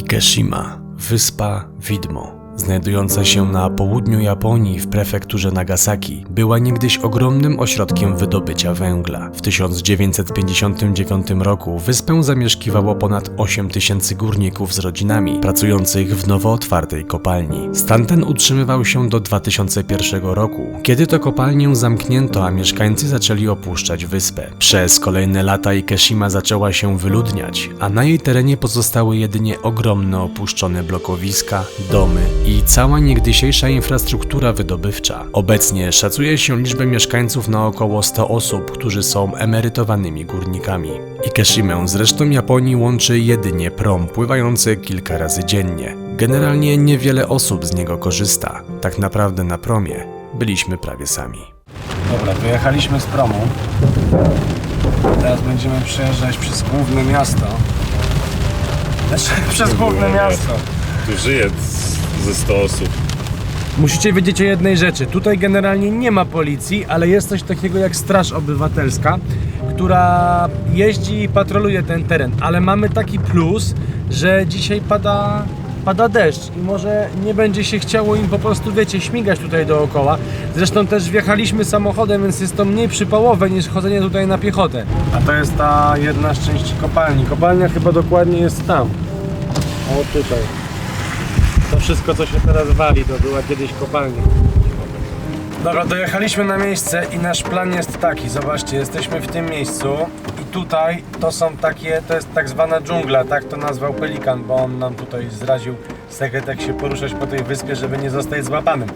Ikeshima, wyspa Widmo. Znajdująca się na południu Japonii w prefekturze Nagasaki, była niegdyś ogromnym ośrodkiem wydobycia węgla. W 1959 roku wyspę zamieszkiwało ponad 8 tysięcy górników z rodzinami pracujących w nowo otwartej kopalni. Stan ten utrzymywał się do 2001 roku, kiedy to kopalnię zamknięto, a mieszkańcy zaczęli opuszczać wyspę. Przez kolejne lata Ikeshima zaczęła się wyludniać, a na jej terenie pozostały jedynie ogromne opuszczone blokowiska, domy i cała niegdysiejsza infrastruktura wydobywcza. Obecnie szacuje się liczbę mieszkańców na około 100 osób, którzy są emerytowanymi górnikami. Ikeshimę z resztą Japonii łączy jedynie prom pływający kilka razy dziennie. Generalnie niewiele osób z niego korzysta. Tak naprawdę na promie byliśmy prawie sami. Dobra, wyjechaliśmy z promu. Teraz będziemy przejeżdżać przez główne miasto. Znaczy, przez główne miasto. Tu żyje ze 100 osób. Musicie wiedzieć o jednej rzeczy. Tutaj generalnie nie ma policji, ale jest coś takiego jak Straż Obywatelska, która jeździ i patroluje ten teren. Ale mamy taki plus, że dzisiaj pada, pada deszcz i może nie będzie się chciało im po prostu, wiecie, śmigać tutaj dookoła. Zresztą też wjechaliśmy samochodem, więc jest to mniej przypałowe niż chodzenie tutaj na piechotę. A to jest ta jedna z części kopalni. Kopalnia chyba dokładnie jest tam. O tutaj. Wszystko, co się teraz wali, to była kiedyś kopalnia. Dobra, dojechaliśmy na miejsce i nasz plan jest taki. Zobaczcie, jesteśmy w tym miejscu i tutaj to są takie, to jest tak zwana dżungla, tak to nazwał Pelikan, bo on nam tutaj zraził sekret, jak się poruszać po tej wyspie, żeby nie zostać złapanym.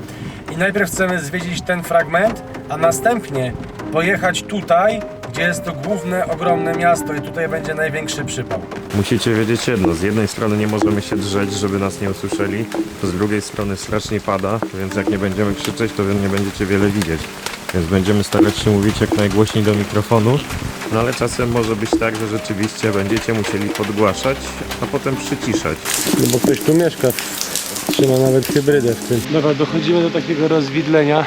I najpierw chcemy zwiedzić ten fragment, a następnie pojechać tutaj, gdzie jest to główne, ogromne miasto i tutaj będzie największy przypał. Musicie wiedzieć jedno, z jednej strony nie możemy się drzeć, żeby nas nie usłyszeli, z drugiej strony strasznie pada, więc jak nie będziemy krzyczeć, to nie będziecie wiele widzieć. Więc będziemy starać się mówić jak najgłośniej do mikrofonu, no ale czasem może być tak, że rzeczywiście będziecie musieli podgłaszać, a potem przyciszać. No bo ktoś tu mieszka. Trzyma nawet hybrydę w tym. Dobra, dochodzimy do takiego rozwidlenia.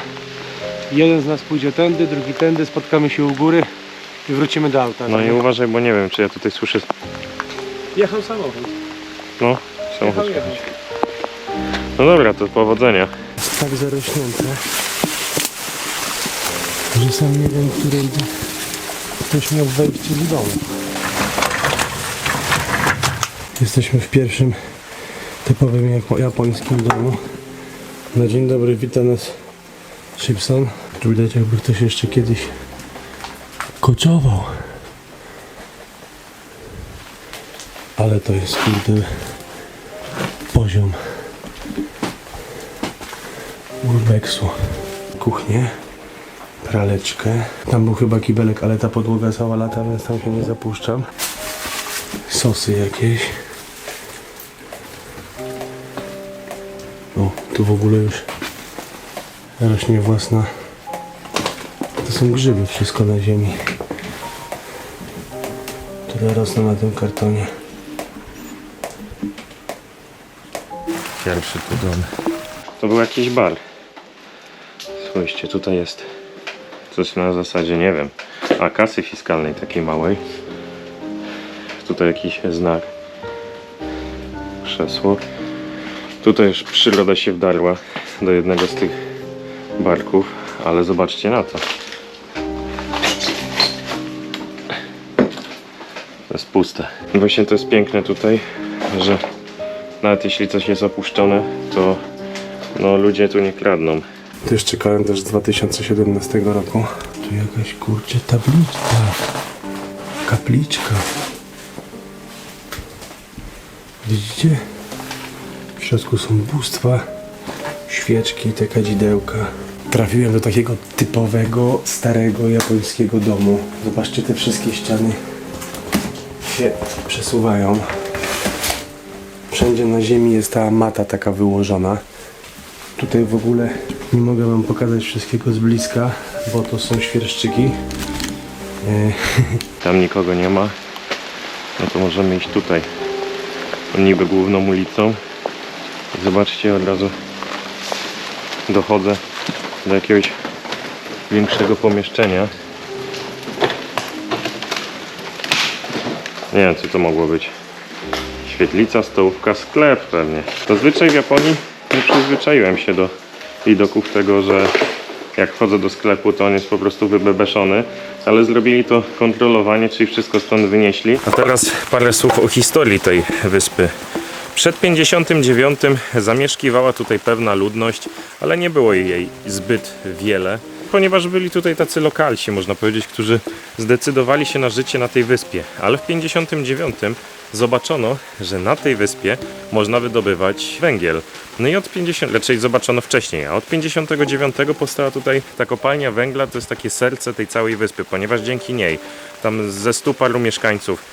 Jeden z nas pójdzie tędy, drugi tędy, spotkamy się u góry i wrócimy do auta. No i uważaj, bo nie wiem, czy ja tutaj słyszę... Jechał samochód. No, samochód. Jechał, jechał. No dobra, to powodzenia. Jest tak zarośnięte, że sam nie wiem, którędy ktoś miał wejście do domu. Jesteśmy w pierwszym typowym japo- japońskim domu. Na dzień dobry, wita nas Shipson. Tu widać jakby ktoś jeszcze kiedyś koczował. Ale to jest kurde poziom urbexu. Kuchnię, praleczkę. Tam był chyba kibelek, ale ta podłoga cała lata, więc tam się nie zapuszczam. Sosy jakieś. O, tu w ogóle już rośnie własna. To są grzyby, wszystko na ziemi. Które rosną na tym kartonie. Pierwszy tu dom. To był jakiś bar. Spójrzcie, tutaj jest coś na zasadzie, nie wiem, a kasy fiskalnej takiej małej. Tutaj jakiś znak. Krzesło. Tutaj już przyroda się wdarła do jednego z tych barków, ale zobaczcie na to. Jest puste. Właśnie to jest piękne tutaj, że nawet jeśli coś jest opuszczone, to no, ludzie tu nie kradną. To jeszcze kalendarz z 2017 roku. Tu jakaś kurczę tabliczka. Kapliczka. Widzicie? W środku są bóstwa, świeczki, te kadzidełka. Trafiłem do takiego typowego, starego japońskiego domu. Zobaczcie, te wszystkie ściany się przesuwają. Wszędzie na ziemi jest ta mata taka wyłożona. Tutaj w ogóle nie mogę wam pokazać wszystkiego z bliska, bo to są świerszczyki. E, Tam nikogo nie ma. No to możemy iść tutaj. Niby główną ulicą. Zobaczcie, od razu dochodzę do jakiegoś większego pomieszczenia. Nie wiem, co to mogło być. Świetlica, stołówka, sklep pewnie. Zazwyczaj w Japonii nie przyzwyczaiłem się do widoków tego, że jak wchodzę do sklepu, to on jest po prostu wybebeszony, ale zrobili to kontrolowanie, czyli wszystko stąd wynieśli. A teraz parę słów o historii tej wyspy. Przed 59 zamieszkiwała tutaj pewna ludność, ale nie było jej zbyt wiele, ponieważ byli tutaj tacy lokalsi, można powiedzieć, którzy zdecydowali się na życie na tej wyspie. Ale w 59 zobaczono, że na tej wyspie można wydobywać węgiel. No i od 50, raczej zobaczono wcześniej, a od 59 powstała tutaj ta kopalnia węgla, to jest takie serce tej całej wyspy, ponieważ dzięki niej tam ze stu paru mieszkańców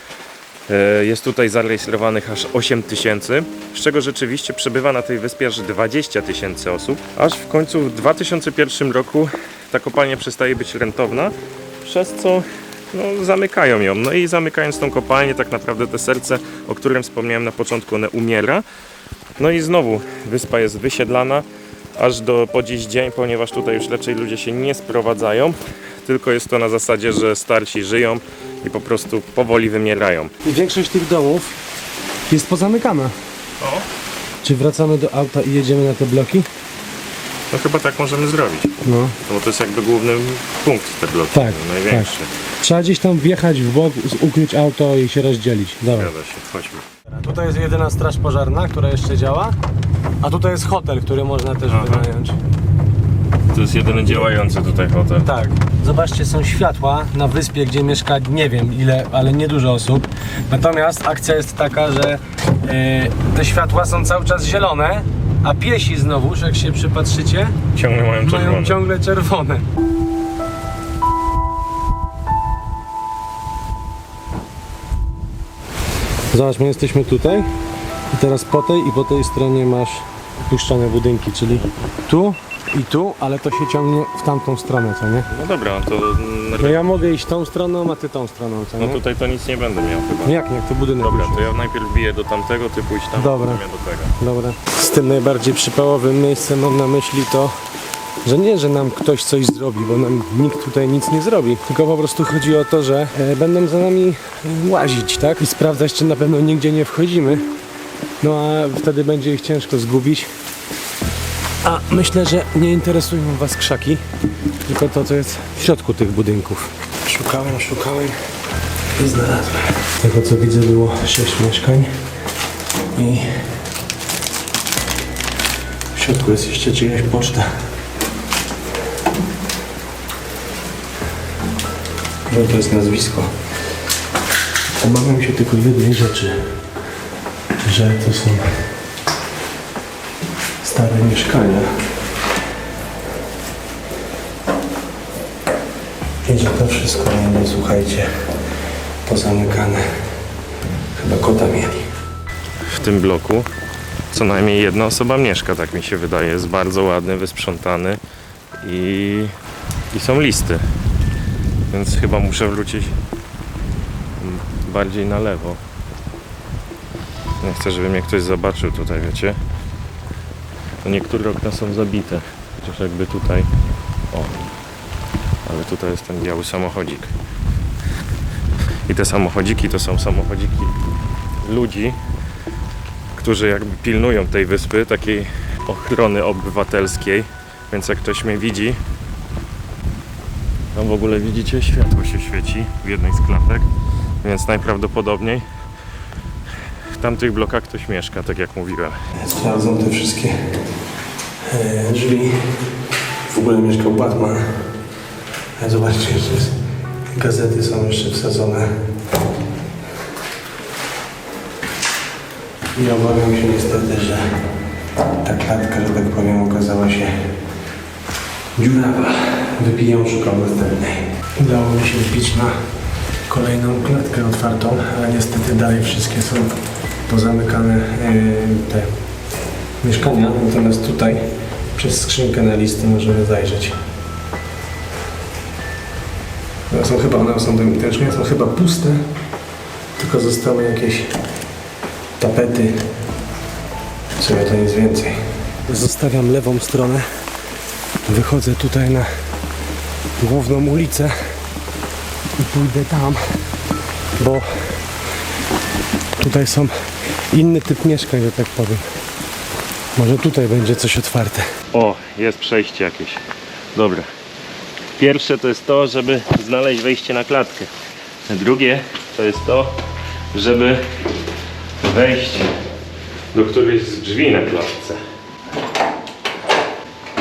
E, Jest tutaj zarejestrowanych aż 8 tysięcy, z czego rzeczywiście przebywa na tej wyspie aż 20 tysięcy osób. Aż w końcu w 2001 roku ta kopalnia przestaje być rentowna, przez co no, zamykają ją. No i zamykając tą kopalnię, tak naprawdę te serce, o którym wspomniałem na początku, one umiera. No i znowu wyspa jest wysiedlana aż do po dziś dzień, ponieważ tutaj już raczej ludzie się nie sprowadzają, tylko jest to na zasadzie, że starsi żyją i po prostu powoli wymierają. I większość tych domów jest pozamykana. O, Czy wracamy do auta i jedziemy na te bloki? No chyba tak możemy zrobić. No. No bo to jest jakby główny punkt te bloki, Tak, największy. Trzeba gdzieś tam wjechać w bok, z- ukryć auto i się rozdzielić. Dobra. Zgadza się, chodźmy. Tutaj jest jedyna straż pożarna, która jeszcze działa. A tutaj jest hotel, który można też Aha. wynająć. To jest jedyny działający tutaj hotel. Tak. Zobaczcie, są światła na wyspie, gdzie mieszka nie wiem ile, ale niedużo osób. Natomiast akcja jest taka, że e, te światła są cały czas zielone, a piesi znowuż, jak się przypatrzycie, Ciągle mają czerwone. mają ciągle czerwone. Zobacz, my jesteśmy tutaj i teraz po tej i po tej stronie masz puszczone budynki, czyli tu i tu, ale to się ciągnie w tamtą stronę, co nie? No dobra, to No ja mogę iść tą stroną, a ty tą stroną, co no nie? tutaj to nic nie będę miał chyba. Jak nie, to budynek Dobra, już to ja najpierw biję do tamtego, ty pójdź tam, Dobra. potem ja do tego. Dobra. Z tym najbardziej przypałowym miejscem mam na myśli to, że nie, że nam ktoś coś zrobi, bo nam nikt tutaj nic nie zrobi, tylko po prostu chodzi o to, że e, będą za nami łazić, tak? I sprawdzać, czy na pewno nigdzie nie wchodzimy. No a wtedy będzie ich ciężko zgubić. A myślę, że nie interesują Was krzaki, tylko to, co jest w środku tych budynków. Szukałem, szukałem i znalazłem. Z tego co widzę było 6 mieszkań i w środku jest jeszcze czyjaś poczta. No to jest nazwisko. Obawiam się tylko jednej rzeczy, że to są stare mieszkania. I że to wszystko będzie, słuchajcie, pozamykane. Chyba kota mieli. W tym bloku co najmniej jedna osoba mieszka, tak mi się wydaje. Jest bardzo ładny, wysprzątany i, i są listy. Więc chyba muszę wrócić bardziej na lewo. Nie chcę, żeby mnie ktoś zobaczył tutaj, wiecie. Niektóre okna są zabite. Chociaż jakby tutaj. O. Ale tutaj jest ten biały samochodzik. I te samochodziki to są samochodziki ludzi, którzy jakby pilnują tej wyspy, takiej ochrony obywatelskiej. Więc jak ktoś mnie widzi, tam w ogóle widzicie, światło się świeci w jednej z klatek, więc najprawdopodobniej tamtych blokach ktoś mieszka, tak jak mówiłem. Sprawdzam te wszystkie e, drzwi. W ogóle mieszkał Batman. Ale zobaczcie, jeszcze gazety są jeszcze wsadzone. I obawiam się niestety, że ta klatka, że tak powiem, okazała się dziurawa. Wypijam, szukam następnej. Udało mi się wbić na kolejną klatkę otwartą, ale niestety dalej wszystkie są pozamykane te mieszkania. Natomiast tutaj przez skrzynkę na listy możemy zajrzeć. One są chyba, one są, te mieszkania są chyba puste, tylko zostały jakieś tapety. Co ja to nic więcej. Zostawiam lewą stronę. Wychodzę tutaj na główną ulicę i pójdę tam, bo tutaj są inny typ mieszkań, że tak powiem. Może tutaj będzie coś otwarte. O, jest przejście jakieś. Dobra. Pierwsze to jest to, żeby znaleźć wejście na klatkę. Drugie to jest to, żeby wejść do którejś z drzwi na klatce.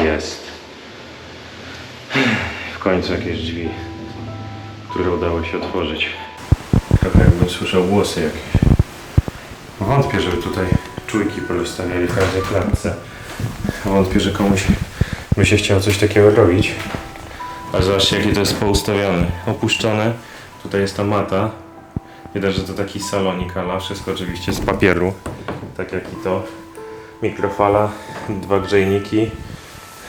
Jest. W końcu jakieś drzwi, które udało się otworzyć. Trochę jakbym słyszał głosy jakieś. Wątpię, żeby tutaj czujki porozstawiali w każdej klatce. Wątpię, że komuś by się chciało coś takiego robić. A zobaczcie, jakie to jest poustawione. Opuszczone. Tutaj jest ta mata. Widać, że to taki salonik ala. Wszystko oczywiście z papieru. Tak jak i to. Mikrofala, dwa grzejniki.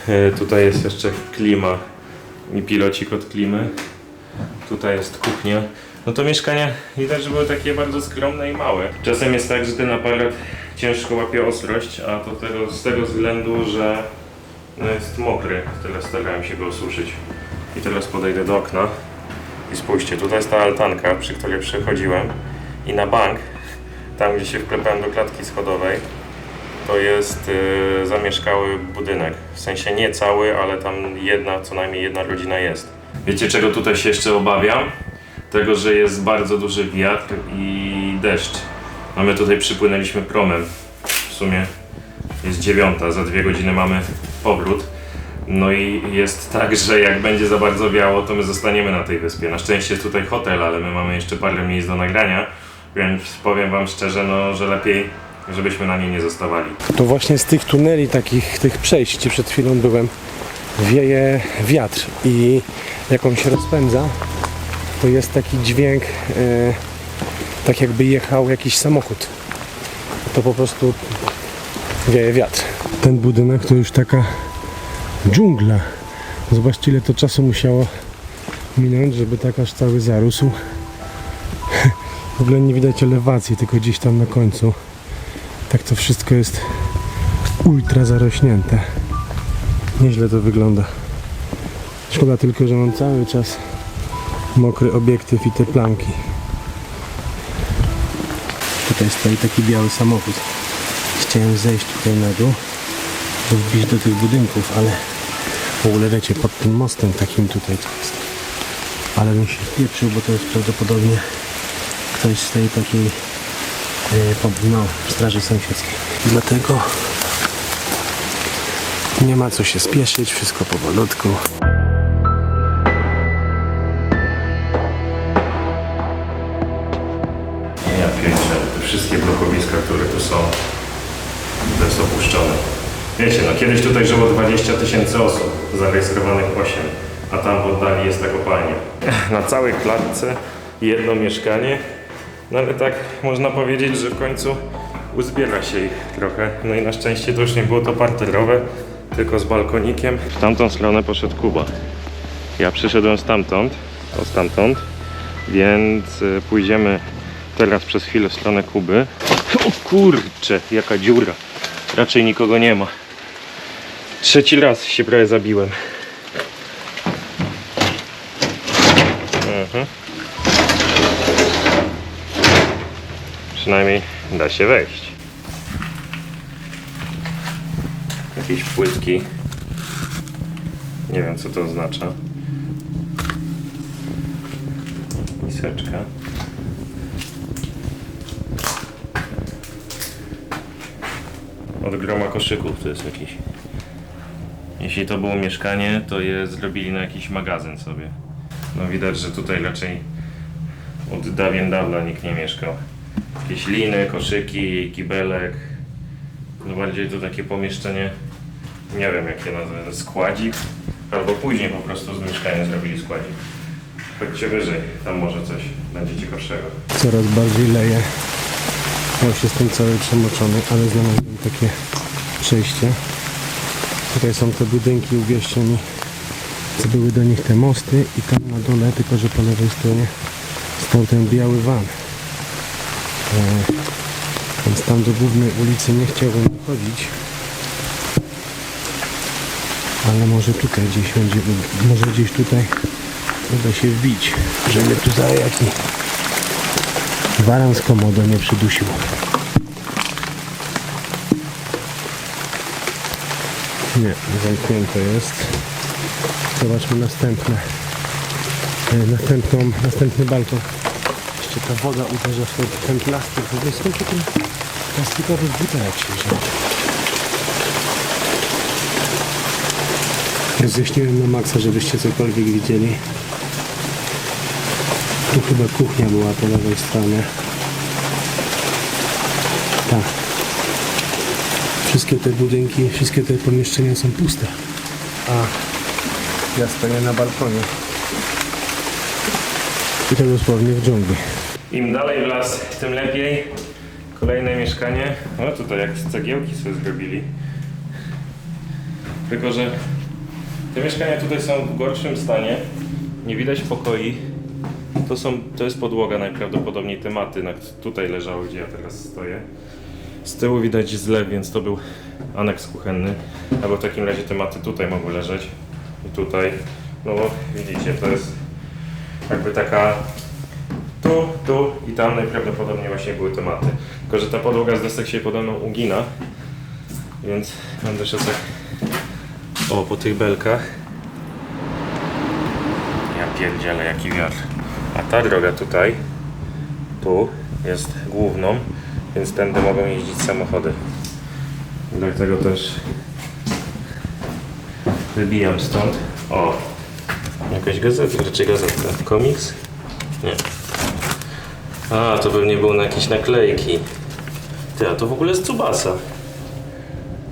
E, Tutaj jest jeszcze klima i pilocik od klimy. Tutaj jest kuchnia. No to mieszkania widać, że były takie bardzo skromne i małe. Czasem jest tak, że ten aparat ciężko łapie ostrość, a to tego, z tego względu, że no jest mokry. Tyle starałem się go osuszyć. I teraz podejdę do okna i spójrzcie, tutaj jest ta altanka, przy której przechodziłem i na bank, tam gdzie się wklepałem do klatki schodowej, to jest y, zamieszkały budynek. W sensie nie cały, ale tam jedna, co najmniej jedna rodzina jest. Wiecie czego tutaj się jeszcze obawiam? Tego, że jest bardzo duży wiatr i deszcz. A my tutaj przypłynęliśmy promem. W sumie jest dziewiąta, za dwie godziny mamy powrót. No i jest tak, że jak będzie za bardzo wiało, to my zostaniemy na tej wyspie. Na szczęście jest tutaj hotel, ale my mamy jeszcze parę miejsc do nagrania, więc powiem wam szczerze, no, że lepiej, żebyśmy na niej nie zostawali. To właśnie z tych tuneli, takich tych przejść, gdzie przed chwilą byłem, wieje wiatr i jak on się rozpędza, to jest taki dźwięk, e, tak jakby jechał jakiś samochód. To po prostu wieje wiatr. Ten budynek to już taka dżungla. Zobaczcie ile to czasu musiało minąć, żeby tak aż cały zarósł. W ogóle nie widać elewacji, tylko gdzieś tam na końcu. Tak to wszystko jest ultra zarośnięte. Nieźle to wygląda. Szkoda tylko, że mam cały czas mokry obiektyw i te plamki. Tutaj stoi taki biały samochód. Chciałem zejść tutaj na dół, by wbić do tych budynków, ale w pod tym mostem takim tutaj jest. Ale bym się wpieprzył, bo to jest prawdopodobnie ktoś z tej takiej e, no, straży sąsiedzkiej. Dlatego nie ma co się spieszyć, wszystko powolutku. Które tu są, to jest opuszczone. Wiecie, no kiedyś tutaj żyło 20 tysięcy osób, zarejestrowanych 8, a tam w oddali jest ta kopalnia. Na całej klatce jedno mieszkanie, no ale tak można powiedzieć, że w końcu uzbiera się ich trochę. No i na szczęście to już nie było to parterowe, tylko z balkonikiem. W tamtą stronę poszedł Kuba. Ja przyszedłem stamtąd, o stamtąd, więc y, pójdziemy teraz przez chwilę w stronę Kuby. O kurcze, jaka dziura. Raczej nikogo nie ma. Trzeci raz się prawie zabiłem. Mhm. Przynajmniej da się wejść. Jakieś płytki. Nie wiem co to oznacza. Miseczka. Od groma koszyków to jest jakiś. Jeśli to było mieszkanie, to je zrobili na jakiś magazyn sobie. No widać, że tutaj raczej od dawien dawna nikt nie mieszkał. Jakieś liny, koszyki, kibelek. No bardziej to takie pomieszczenie, nie wiem jakie nazwę, składzik. Albo później po prostu z mieszkania zrobili składzik. Chodźcie wyżej, tam może coś będzie ciekawszego. Coraz bardziej leje. Już jestem cały przemoczony, ale znalazłem takie przejście. Tutaj są te budynki, uwierzcie mi, były do nich te mosty i tam na dole, tylko że po lewej stronie stał ten biały van. E, więc tam do głównej ulicy nie chciałbym chodzić. Ale może tutaj gdzieś będzie, może gdzieś tutaj uda się wbić, żeby tu za Waran z komodo nie przydusił. Nie, zamknięte jest. Zobaczmy następne. E, następną, następny balkon. Jeszcze ta woda uderza w ten plastik. W ogóle skąd ten plastikowy butelek się wziął? Rozjaśniłem na maksa, żebyście cokolwiek widzieli. Tu chyba kuchnia była po lewej stronie. Tak. Wszystkie te budynki, wszystkie te pomieszczenia są puste. A ja stoję na balkonie. I to dosłownie w dżungli. Im dalej w las, tym lepiej. Kolejne mieszkanie. No tutaj jak z cegiełki sobie zrobili. Tylko, że te mieszkania tutaj są w gorszym stanie. Nie widać pokoi. To, są, to jest podłoga najprawdopodobniej te maty, na, tutaj leżały, gdzie ja teraz stoję. Z tyłu widać zlew, więc to był aneks kuchenny. Albo w takim razie te maty tutaj mogły leżeć. I tutaj. No widzicie, to jest jakby taka tu, tu i tam najprawdopodobniej właśnie były tematy. Tylko, że ta podłoga z desek się pode mną ugina, więc będę szedł tak o, po tych belkach. Ja pierdzielę, jaki wiatr. A ta droga tutaj, tu jest główną, więc tędy mogą jeździć samochody. Dlatego też wybijam stąd. O, jakaś gazeta, raczej gazetka. Komiks? Nie. A, to pewnie było na jakieś naklejki. Ty, a to w ogóle jest Tsubasa.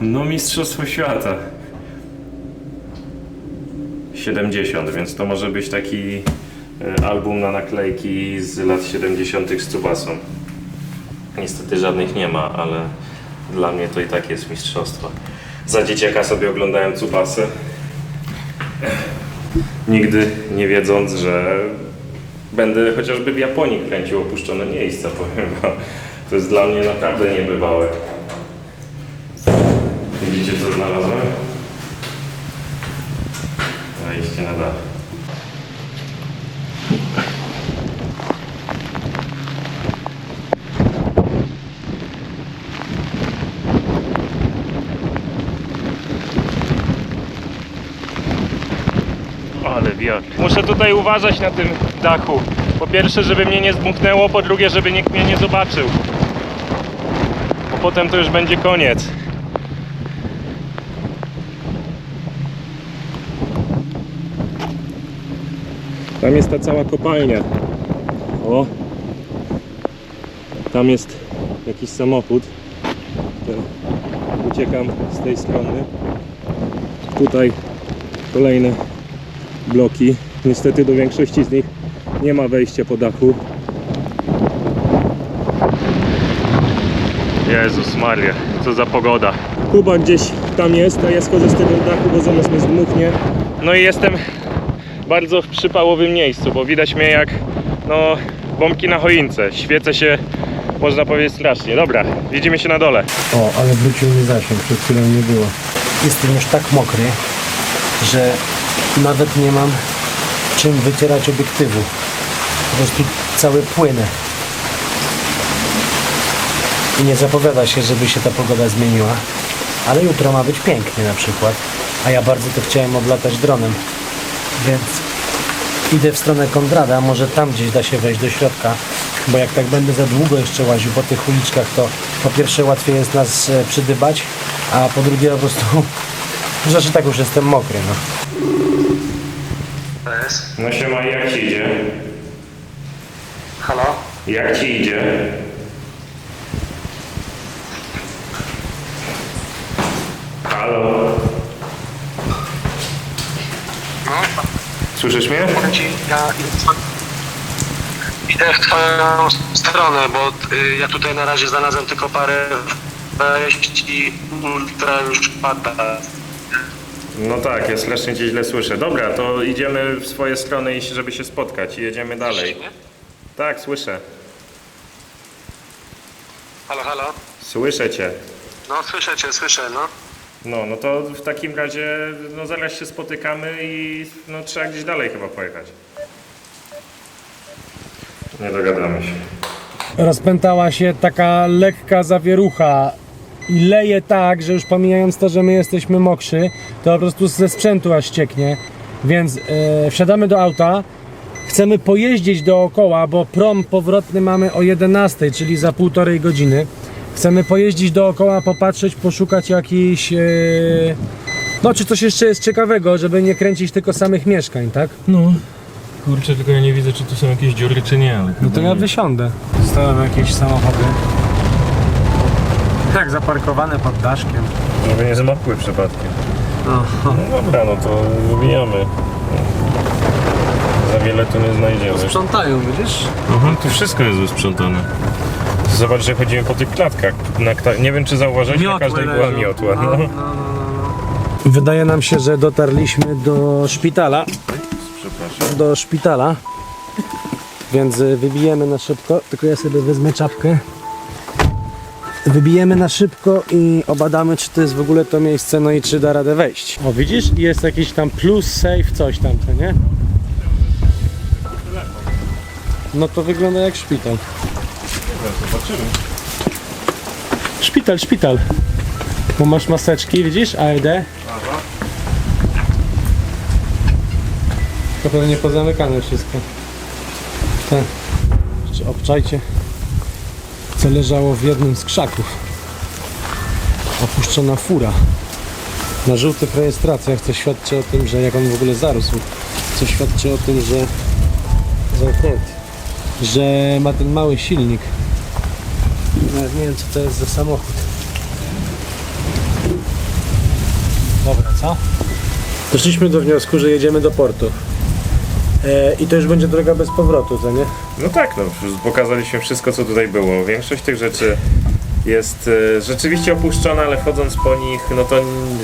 No, Mistrzostwo Świata. 70, więc to może być taki album na naklejki z lat 70. z Tsubasą. Niestety żadnych nie ma, ale dla mnie to i tak jest mistrzostwo. Za dzieciaka sobie oglądałem Tsubasę. Nigdy nie wiedząc, że będę chociażby w Japonii kręcił opuszczone miejsca, powiem wam. To jest dla mnie naprawdę niebywałe. Widzicie co znalazłem? Wejście na dach. Muszę tutaj uważać na tym dachu. Po pierwsze, żeby mnie nie zdmuchnęło, po drugie, żeby nikt mnie nie zobaczył. Bo potem to już będzie koniec. Tam jest ta cała kopalnia. O! Tam jest jakiś samochód. To Uciekam z tej strony. Tutaj kolejne bloki. Niestety do większości z nich nie ma wejścia po dachu. Jezus Maria, co za pogoda. Kuba gdzieś tam jest, a ja schodzę z tego dachu, bo zaraz mnie zdmuchnie. No i jestem bardzo w przypałowym miejscu, bo widać mnie jak no bombki na choince. Świecę się, można powiedzieć, strasznie. Dobra, widzimy się na dole. O, ale wrócił mi zasięg, przed chwilą nie było. Jestem już tak mokry, że nawet nie mam czym wycierać obiektywu. Po prostu cały płynę. I nie zapowiada się, żeby się ta pogoda zmieniła. Ale jutro ma być pięknie na przykład. A ja bardzo to chciałem oblatać dronem. Więc idę w stronę Kondrada, może tam gdzieś da się wejść do środka, bo jak tak będę za długo jeszcze łaził po tych uliczkach, to po pierwsze łatwiej jest nas e, przydybać, a po drugie po prostu, znaczy tak już jestem mokry, no. No siema, jak ci idzie? Halo? Jak ci idzie? Halo? No, Słyszysz mnie? ci, ja idę w twoją stronę, bo y, ja tutaj na razie znalazłem tylko parę wejść i ultra już pada. No tak, ja strasznie cię źle słyszę. Dobra, to idziemy w swoje strony, i- żeby się spotkać i jedziemy dalej. Tak, słyszę. Halo, halo? Słyszę cię. No słyszę cię, słyszę, no. No, no to w takim razie, no zaraz się spotykamy i no trzeba gdzieś dalej chyba pojechać. Nie dogadamy się. Rozpętała się taka lekka zawierucha i leje tak, że już pomijając to, że my jesteśmy mokrzy, to po prostu ze sprzętu aż cieknie. Więc e, wsiadamy do auta, chcemy pojeździć dookoła, bo prom powrotny mamy o 11, czyli za półtorej godziny. Chcemy pojeździć dookoła, popatrzeć, poszukać jakichś... E, no, czy coś jeszcze jest ciekawego, żeby nie kręcić tylko samych mieszkań, tak? No. Kurczę, tylko ja nie widzę, czy tu są jakieś dziury, czy nie, ale No to ja wysiądę. Stałem jakieś samochody. Tak, zaparkowane pod daszkiem. Żeby nie zmokły przypadkiem. Aha. No dobra, no to wybijamy. Za wiele tu nie znajdziemy. Sprzątają, widzisz? Mhm, tu wszystko jest wysprzątane. Zobacz, że chodzimy po tych klatkach. Na, kta- nie wiem, czy zauważyłeś, na każdej była miotła. No. Wydaje nam się, że dotarliśmy do szpitala. Przepraszam. Do szpitala. Więc y, wybijemy na szybko. Tylko ja sobie wezmę czapkę. Wybijemy na szybko i obadamy, czy to jest w ogóle to miejsce, no i czy da radę wejść. O, widzisz? Jest jakiś tam plus, safe, coś tam, nie? No to wygląda jak szpital. Zobaczymy. Szpital, szpital. Bo masz maseczki, widzisz? AED. To pewnie pozamykane wszystko. Tak. Obczajcie, co leżało w jednym z krzaków. Opuszczona fura. Na żółtych rejestracjach, co świadczy o tym, że jak on w ogóle zarósł, co świadczy o tym, że zamknięty, że ma ten mały silnik. Nawet nie wiem co to jest za samochód. Dobra, co? Doszliśmy do wniosku, że jedziemy do portu. E, I to już będzie droga bez powrotu, co nie? No tak, no, pokazaliśmy wszystko, co tutaj było. Większość tych rzeczy jest e, rzeczywiście opuszczona, ale wchodząc po nich, no to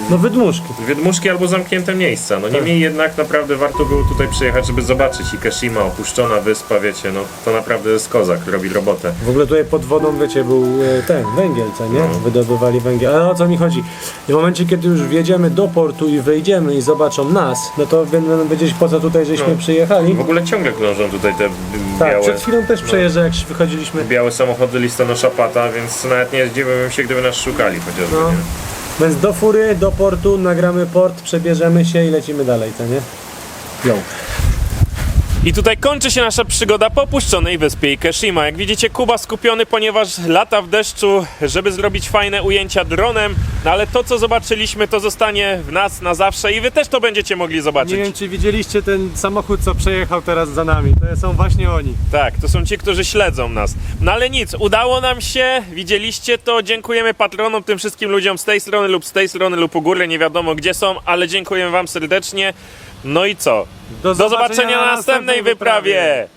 No wydmuszki. wydmuszki albo zamknięte miejsca. No niemniej jednak naprawdę warto było tutaj przyjechać, żeby zobaczyć Ikeshima, opuszczona wyspa, wiecie, no to naprawdę jest kozak, robi robotę. W ogóle tutaj pod wodą, wiecie, był e, ten węgiel, co nie? Wydobywali węgiel. Ale o co mi chodzi? W momencie, kiedy już wjedziemy do portu i wyjdziemy i zobaczą nas, no to będą wiedzieć po co tutaj żeśmy No. przyjechali. W ogóle ciągle krążą tutaj te b- Tak, białe, przed chwilą też przejeżdża, jak wychodziliśmy. białe samochody listonosza Pata, więc nawet nie zdziwiłbym się, gdyby nas szukali chociażby, No. nie? Więc do fury, do portu, nagramy port, przebierzemy się i lecimy dalej, co nie? Yo. I tutaj kończy się nasza przygoda po opuszczonej wyspie Ikeshima. Jak widzicie, Kuba skupiony, ponieważ lata w deszczu, żeby zrobić fajne ujęcia dronem, no ale to, co zobaczyliśmy, to zostanie w nas na zawsze i wy też to będziecie mogli zobaczyć. Nie wiem, czy widzieliście ten samochód, co przejechał teraz za nami. To są właśnie oni. Tak, to są ci, którzy śledzą nas. No ale nic, udało nam się, widzieliście to, dziękujemy patronom, tym wszystkim ludziom z tej strony lub z tej strony lub u góry, nie wiadomo gdzie są, ale dziękujemy wam serdecznie. No i co? Do zobaczenia na następnej wyprawie.